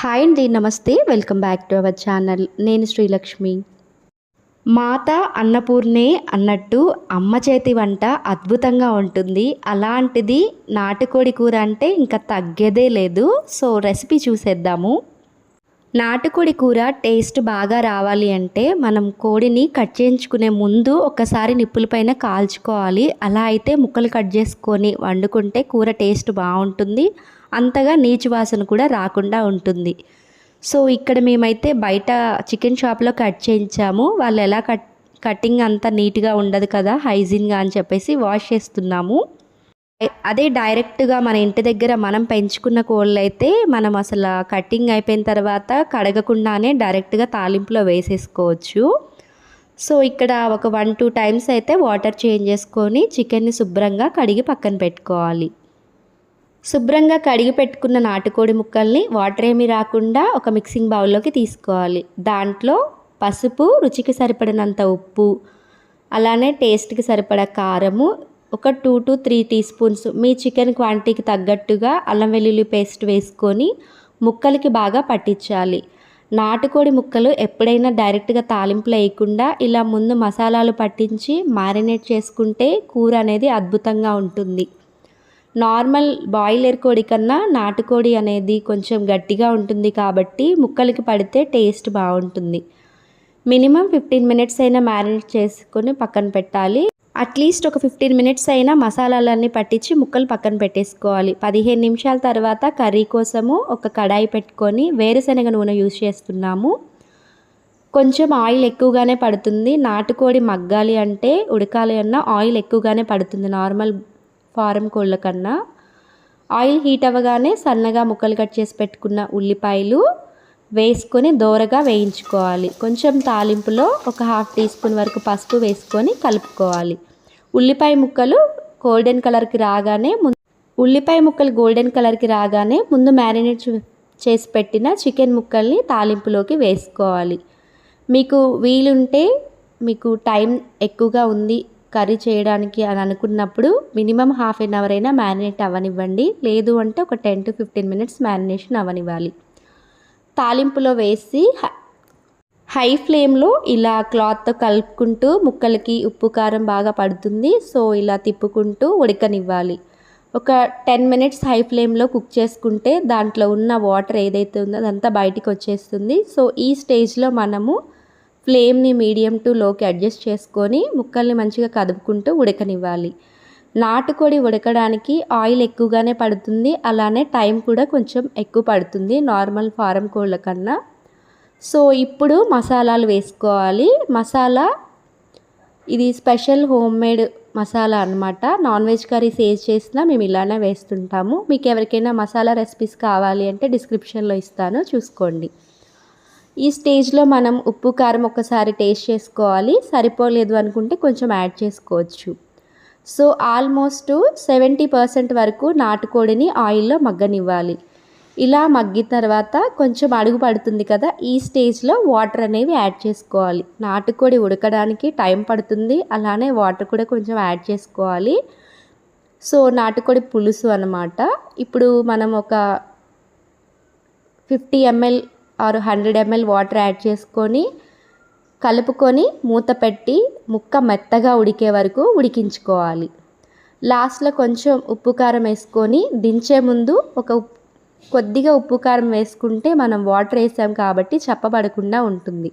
Hi అండి నమస్తే. Welcome back to our channel. నేను శ్రీలక్ష్మి. మాత అన్నపూర్ణే అన్నట్టు అమ్మ చేతి వంట అద్భుతంగా ఉంటుంది. అలాంటిది నాటుకోడి కూర అంటే ఇంకా తగ్గేదే లేదు. సో రెసిపీ చూసేద్దాము. నాటుకోడి కూర టేస్ట్ బాగా రావాలి అంటే మనం కోడిని కట్ చేయించుకునే ముందు ఒకసారి నిప్పులపైన కాల్చుకోవాలి. అలా అయితే ముక్కలు కట్ చేసుకొని వండుకుంటే కూర టేస్ట్ బాగుంటుంది. అంతగా నీచు వాసన కూడా రాకుండా ఉంటుంది. సో ఇక్కడ మేమైతే బయట చికెన్ షాప్లో కట్ చేయించాము. వాళ్ళు ఎలా కట్ కటింగ్ అంత నీట్గా ఉండదు కదా హైజీన్గా అని చెప్పేసి వాష్ చేస్తున్నాము. అదే డైరెక్ట్గా మన ఇంటి దగ్గర మనం పెంచుకున్న కోళ్ళు అయితే మనం అసలు కటింగ్ అయిపోయిన తర్వాత కడగకుండానే డైరెక్ట్గా తాలింపులో వేసేసుకోవచ్చు. సో ఇక్కడ ఒక వన్ టూ టైమ్స్ అయితే వాటర్ చేంజ్ చేసుకొని చికెన్ని శుభ్రంగా కడిగి పక్కన పెట్టుకోవాలి. శుభ్రంగా కడిగి పెట్టుకున్న నాటుకోడి ముక్కల్ని వాటర్ ఏమీ రాకుండా ఒక మిక్సింగ్ బౌల్లోకి తీసుకోవాలి. దాంట్లో పసుపు రుచికి సరిపడినంత ఉప్పు అలానే టేస్ట్కి సరిపడ కారము ఒక two to three teaspoons మీ చికెన్ క్వాంటిటీకి తగ్గట్టుగా అల్లం వెల్లుల్లి పేస్ట్ వేసుకొని ముక్కలకి బాగా పట్టించాలి. నాటుకోడి ముక్కలు ఎప్పుడైనా డైరెక్ట్గా తాలింపులు వేయకుండా ఇలా ముందు మసాలాలు పట్టించి మ్యారినేట్ చేసుకుంటే కూర అనేది అద్భుతంగా ఉంటుంది. నార్మల్ బాయిలర్ కోడి కన్నా నాటుకోడి అనేది కొంచెం గట్టిగా ఉంటుంది కాబట్టి ముక్కలకి పడితే టేస్ట్ బాగుంటుంది. మినిమం ఫిఫ్టీన్ మినిట్స్ అయినా మ్యారినేట్ చేసుకొని పక్కన పెట్టాలి. అట్లీస్ట్ ఒక ఫిఫ్టీన్ మినిట్స్ అయినా మసాలాలన్నీ పట్టించి ముక్కలు పక్కన పెట్టేసుకోవాలి. పదిహేను నిమిషాల తర్వాత కర్రీ కోసము ఒక కడాయి పెట్టుకొని వేరుశనగ నూనె యూజ్ చేస్తున్నాము. కొంచెం ఆయిల్ ఎక్కువగానే పడుతుంది. నాటుకోడి మగ్గాలి అంటే ఉడకాలి అన్న ఆయిల్ ఎక్కువగానే పడుతుంది నార్మల్ ఫారం కోళ్ళ కన్నా. ఆయిల్ హీట్ అవ్వగానే సన్నగా ముక్కలు కట్ చేసి పెట్టుకున్న ఉల్లిపాయలు వేసుకొని దోరగా వేయించుకోవాలి. కొంచెం తాలింపులో ఒక హాఫ్ టీ స్పూన్ వరకు పసుపు వేసుకొని కలుపుకోవాలి. ఉల్లిపాయ ముక్కలు గోల్డెన్ కలర్కి రాగానే ఉల్లిపాయ ముక్కలు గోల్డెన్ కలర్కి రాగానే ముందు మ్యారినేట్ చేసి పెట్టిన చికెన్ ముక్కల్ని తాలింపులోకి వేసుకోవాలి. మీకు వీలుంటే మీకు టైం ఎక్కువగా ఉంది కర్రీ చేయడానికి అని అనుకున్నప్పుడు మినిమం హాఫ్ ఎన్ అవర్ అయినా మ్యారినేట్ అవ్వనివ్వండి. లేదు అంటే ఒక ten to fifteen minutes marination అవ్వనివ్వాలి. తాలింపులో వేసి హై ఫ్లేమ్లో ఇలా క్లాత్తో కలుపుకుంటూ ముక్కలకి ఉప్పు కారం బాగా పడుతుంది. సో ఇలా తిప్పుకుంటూ ఉడకనివ్వాలి. ఒక టెన్ మినిట్స్ హై ఫ్లేమ్లో కుక్ చేసుకుంటే దాంట్లో ఉన్న వాటర్ ఏదైతే ఉందో అదంతా బయటికి వచ్చేస్తుంది. సో ఈ స్టేజ్లో మనము ఫ్లేమ్ని మీడియం టు లోకి అడ్జస్ట్ చేసుకొని ముక్కల్ని మంచిగా కదుపుకుంటూ ఉడకనివ్వాలి. నాటుకోడి ఉడకడానికి ఆయిల్ ఎక్కువగానే పడుతుంది. అలానే టైం కూడా కొంచెం ఎక్కువ పడుతుంది. నార్మల్ ఫారం కోళ్ళ కన్నా. సో ఇప్పుడు మసాలాలు వేసుకోవాలి. మసాలా ఇది స్పెషల్ హోమ్ మేడ్ మసాలా అనమాట నాన్ వెజ్ కర్రీస్ ఏజ్ చేసినా మేము ఇలానే వేస్తుంటాము. మీకు ఎవరికైనా మసాలా రెసిపీస్ కావాలి అంటే డిస్క్రిప్షన్లో ఇస్తాను. చూసుకోండి. ఈ స్టేజ్లో మనం ఉప్పు కారం ఒకసారి టేస్ట్ చేసుకోవాలి. సరిపోలేదు అనుకుంటే కొంచెం యాడ్ చేసుకోవచ్చు. సో ఆల్మోస్ట్ సెవెంటీ పర్సెంట్ వరకు నాటుకోడిని ఆయిల్లో మగ్గనివ్వాలి. ఇలా మగ్గిన తర్వాత కొంచెం అడుగు పడుతుంది కదా ఈ స్టేజ్లో వాటర్ అనేవి యాడ్ చేసుకోవాలి. నాటుకోడి ఉడకడానికి టైం పడుతుంది అలానే వాటర్ కూడా కొంచెం యాడ్ చేసుకోవాలి. సో నాటుకోడి పులుసు అనమాట ఇప్పుడు మనం ఒక ఫిఫ్టీ ఎంఎల్ ఆరు హండ్రెడ్ ఎంఎల్ వాటర్ యాడ్ చేసుకొని కలుపుకొని మూత పెట్టి ముక్క మెత్తగా ఉడికే వరకు ఉడికించుకోవాలి. లాస్ట్లో కొంచెం ఉప్పు కారం వేసుకొని దించే ముందు ఒక కొద్దిగా ఉప్పు కారం వేసుకుంటే మనం వాటర్ వేసాం కాబట్టి చెప్పబడకుండా ఉంటుంది.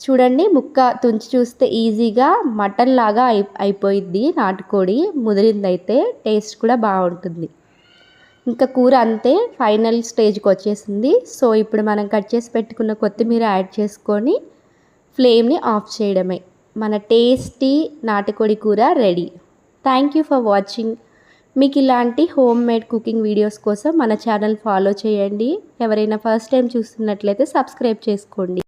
చూడండి ముక్క తుంచి చూస్తే ఈజీగా మటన్ లాగా అయి అయిపోయింది నాటుకోడి ముదిరిందైతే టేస్ట్ కూడా బాగుంటుంది. ఇంకా కూర అంతే ఫైనల్ స్టేజ్కి వచ్చేసింది. సో ఇప్పుడు మనం కట్ చేసి పెట్టుకున్న కొత్తిమీర యాడ్ చేసుకొని ఫ్లేమ్ని ఆఫ్ చేయడమే. మన టేస్టీ నాటుకోడి కూర ready. Thank you for watching. మీకు ఇలాంటి హోమ్ మేడ్ కుకింగ్ వీడియోస్ కోసం మన ఛానల్ ఫాలో చేయండి. ఎవరైనా ఫస్ట్ టైం చూస్తున్నట్లయితే సబ్స్క్రైబ్ చేసుకోండి.